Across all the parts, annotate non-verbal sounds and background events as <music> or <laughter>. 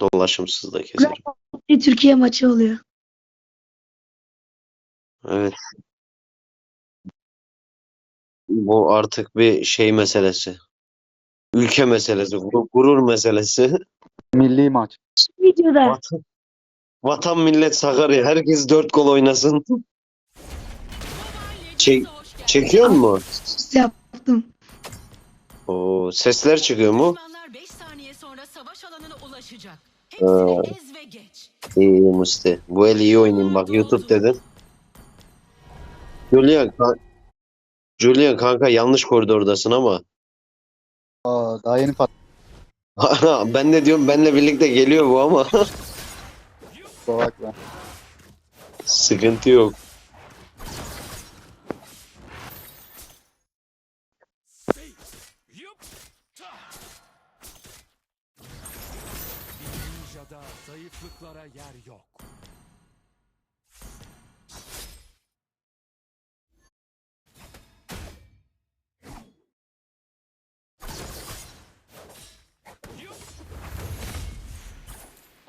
Dolaşımsız da keserim. Bir Türkiye maçı oluyor. Evet. Bu artık bir şey meselesi. Ülke meselesi, gu- gurur meselesi. Milli maç. Videoda Vatan, vatan millet Sakarya. Herkes dört gol oynasın. Çek, çekiyor mu? yaptım. Oo, sesler çıkıyor mu? Alanına ulaşacak. Ee. Hepsini ez ve geç. İyi Musti. Bu el iyi oynayayım. Bak YouTube dedin. Julian, kan- Julian kanka yanlış koridordasın ama. Aa, daha yeni pat. ben de diyorum benle birlikte geliyor bu ama. Kusura bakma. Sıkıntı yok. Ninja'da zayıflıklara yer yok.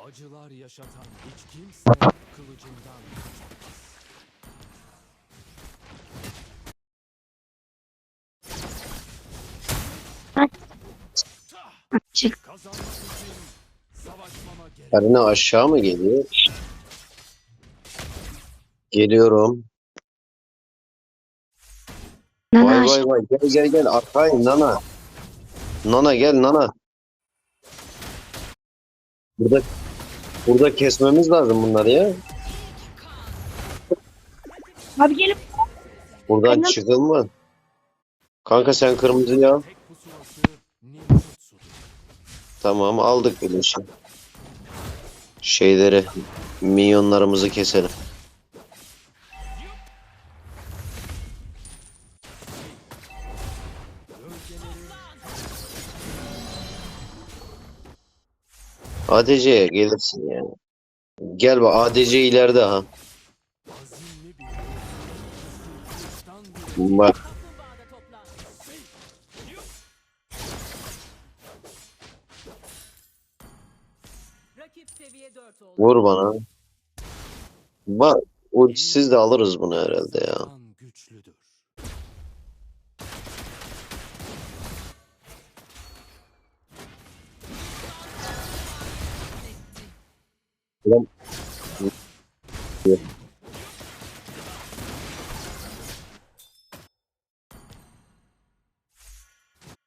Acılar yaşatan hiç kimse kılıcından kaçamaz. Çık. Kazanmak. Karina aşağı mı geliyor? Geliyorum. Nana Vay vay vay. Gel gel gel. Arkayım Nana. Nana gel Nana. Burada burada kesmemiz lazım bunları ya. Abi gelip Buradan Nana- çıkılma. Kanka sen kırmızıyı al. Tamam aldık bir işi. Şeyleri, minyonlarımızı keselim. ADC'ye gelirsin yani. Gel bak ADC ileride ha. Bak vur bana. Bak ultisiz de alırız bunu herhalde ya. güçlüdür.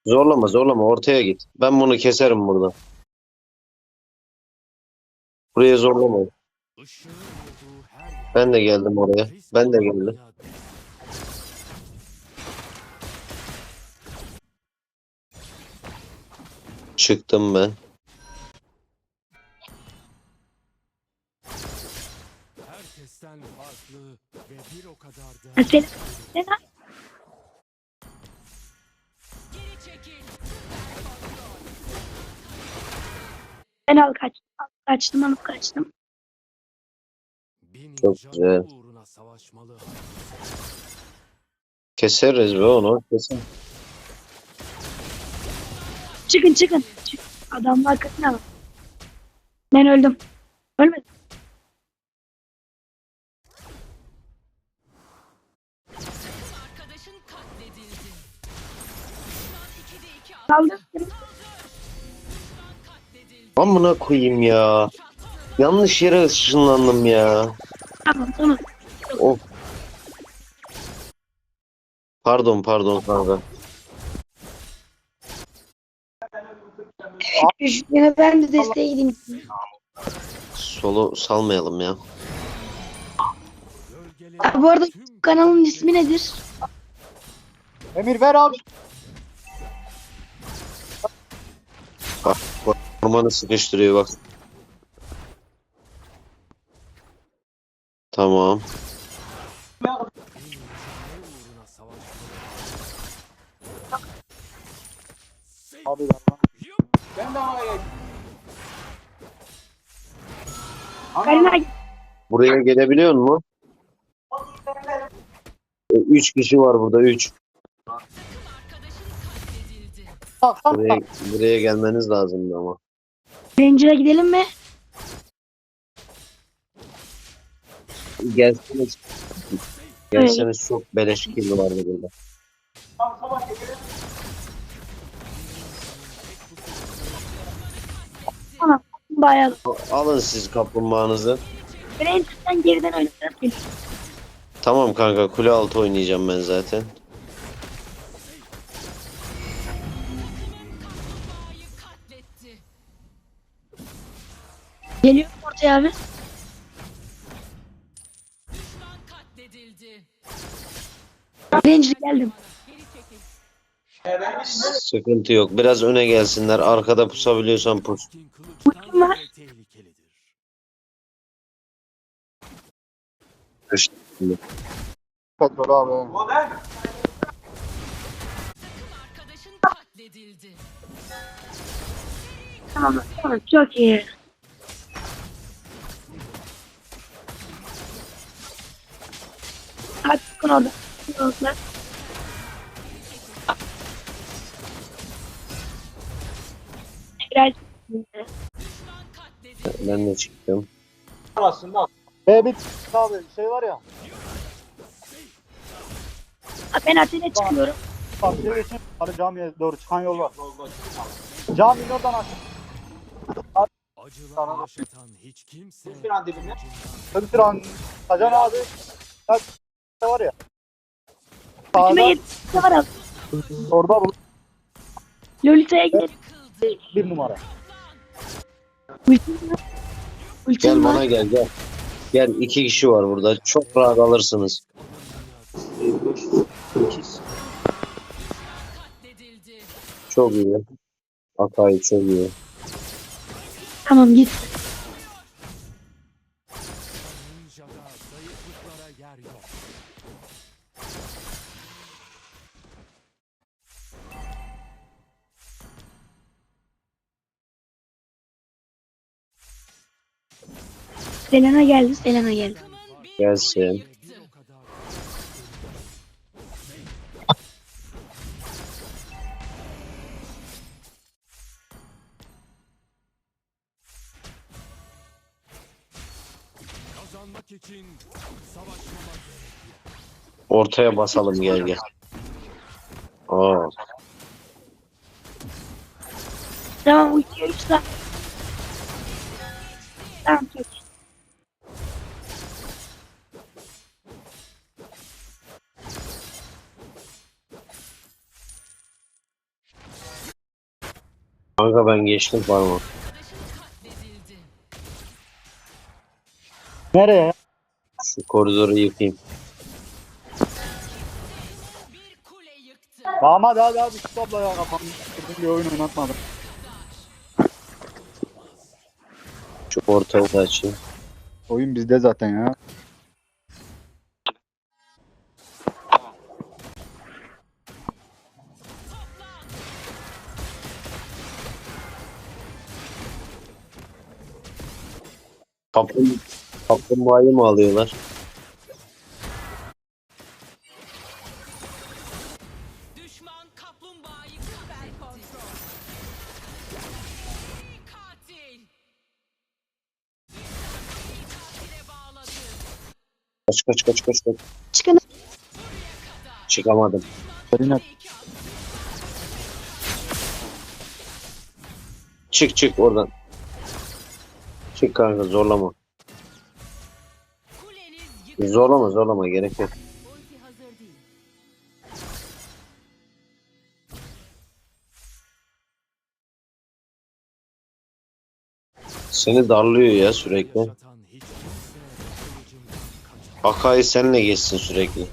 Zorlama zorlama ortaya git. Ben bunu keserim burada. Buraya zorlama. Işığın olduğu her yer. Ben de geldim oraya. Ben de geldim. Çıktım ben. Herkesten farklı ve bir o kadar da Geri çekil. ben al kaçtım. Al, kaçtım alıp kaçtım. Çok güzel. Keseriz be onu. Keser. Çıkın çıkın. Çık. Adamlar arkasına bak. Ben öldüm. Ölmedim. Arkadaşın katledildi. Düşman 2'de 2 attı. Kaldım. Amına koyayım ya. Yanlış yere ışınlandım ya. Tamam tamam. Of. Pardon pardon kanka. Yine ben de desteğe gideyim. Solu salmayalım ya. Abi bu arada kanalın ismi nedir? Emir ver abi. Ormanı sıkıştırıyor bak. Tamam. Abi ver lan. Karina Buraya gelebiliyor mu? E, Üç kişi var burada. Üç. Buraya, buraya gelmeniz lazımdı ama. Ranger'a gidelim mi? Gelseniz. Gelseniz çok beleş kill vardı burada. Tamam. Bayağı. Alın siz kaplumbağanızı. Ranger'dan geriden geliyor. Tamam kanka kule altı oynayacağım ben zaten. Ortaya abi. Düşman katledildi. Ranger geldim. Geri çekil. Sıkıntı yok. Biraz öne gelsinler. Arkada pusabiliyorsan pus. Ultim var. Petrol abi. Takım arkadaşın katledildi. Tamam. Tamam. Çok iyi. Çıkın orada. Düşman katledildi. Ben de çıktım. B bit abi şey var ya. Ben Atin'e çıkıyorum. Bak şey geçin. Hadi camiye doğru çıkan yol var. Caminin oradan aç. Acılar yaşatan hiç kimse Tabii an. Hacan abi. Bak var ya. Sağda yedi. Ne var abi? orada bu Lolita'ya gidelim. Bir numara. Ultim var. Ultim Gel var. bana gel gel. Gel iki kişi var burada. Çok rahat alırsınız. Çok iyi. Akay çok iyi. Tamam git. Selena geldi. Selena geldi. Gelsin. Ortaya basalım gel gel. Aa, Tamam ultiye 3 kanka ben geçtim katledildi. Nereye? Şu koridoru yıkayım. Tamam hadi hadi şu tabla ya kafamı. Sıkıntı bir oyun oynatmadım. Şu ortalığı açayım. Oyun bizde zaten ya. Kaplum, kaplumbağayı mı alıyorlar? Düşman kaplumbağayı katletti. Katil. Katile bağladı. Kaç kaç kaç kaç kaç. Çıkın. Çıkamadım. İki Çık çık oradan. Çık kanka zorlama. Zorlama zorlama gerek yok. Seni darlıyor ya sürekli. Akay seninle geçsin sürekli.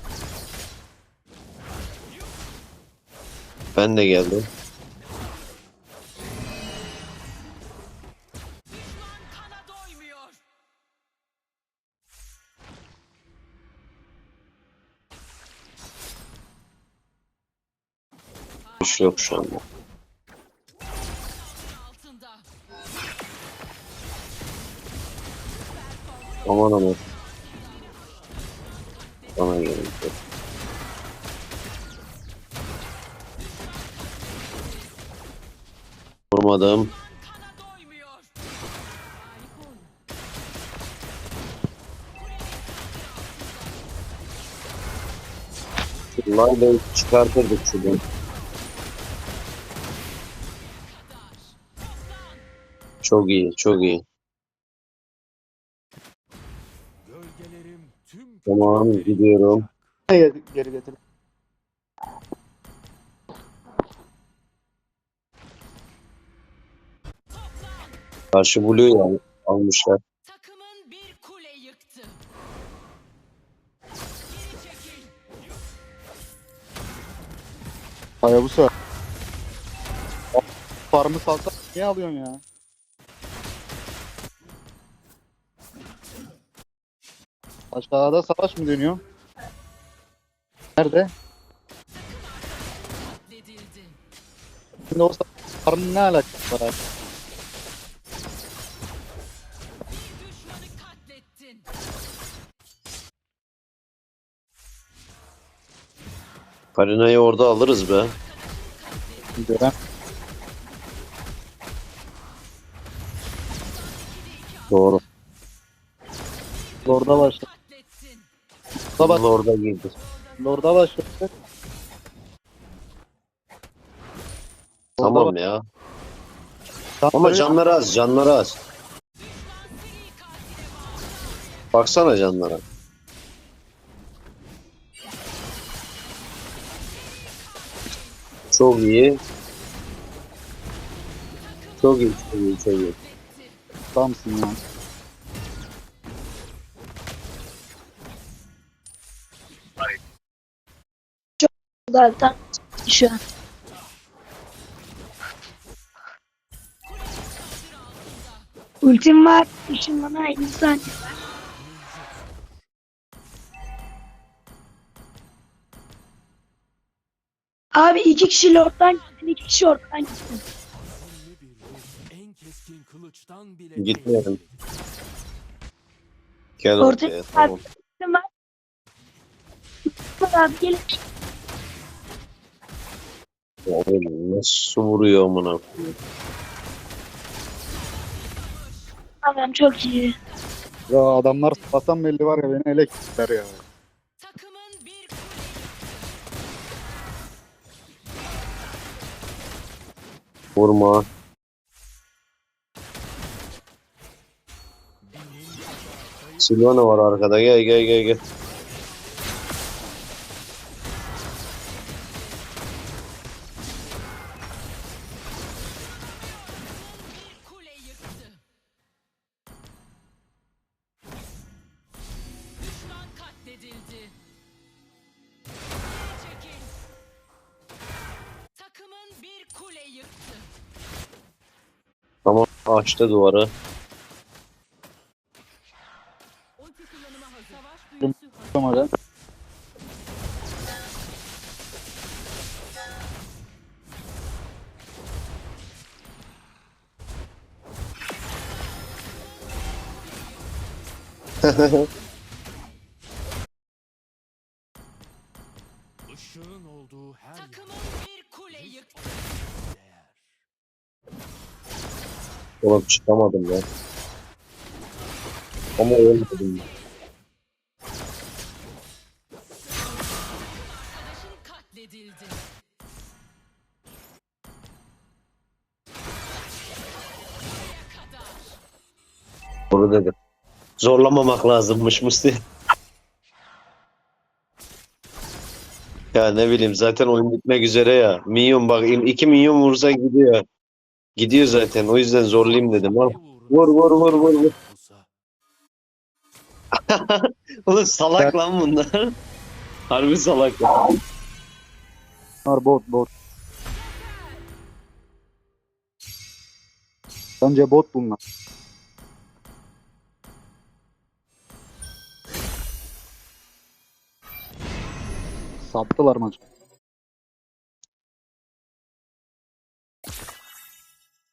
Ben de geldim. güçlü yok şu anda. Aman aman. Bana gerek yok. Vurmadım. Layla çıkartırdık şuradan. Çok iyi, çok iyi. Gölgelerim tüm Tamam, gidiyorum. Geri, geri getir. Karşı Blue yani almışlar. Takımın bir kule yıktı. Hayabusa. Farmı salsa niye alıyorsun ya? Aşağıda savaş mı dönüyor? Nerede? Şimdi o farmın ne alakası var abi? Karina'yı orada alırız be. Gören. Doğru. Lord'a başladı. Lord'a baş- Orada girdi. Lord'a başladı. Tamam ya. Lord'a Ama canları az, canları az. Baksana canlara. Çok iyi. Çok iyi, çok iyi, çok iyi. Adamsın ya. Zaten şu an. Ultim var. Işınlana 50 saniye var. Abi iki kişi lorddan gitsin, iki kişi ortadan gitsin. Tehlikelidir. Gel Ortaya ortaya, tamam. Var. Abi gelin. Oğlum nasıl vuruyor amına koyayım. Tamam çok iyi. Ya adamlar sabahtan belli var ya beni ele kilitler ya. Takımın bir Vurma. Silvana var arkada. Gel gel gel gel. Açtı duvarı. Ulti <laughs> Oğlum çıkamadım ya. Ama ölmedim. Doğru dedim. Zorlamamak lazımmış Musti. Ya ne bileyim zaten oyun bitmek üzere ya. Minyon bak iki minyon vursa gidiyor. Gidiyor zaten o yüzden zorlayayım dedim. Al. Vur vur vur vur vur. <laughs> Oğlum salak lan bunlar. Harbi salak ya. Bot bot. Bence bot bunlar. Sattılar maçı.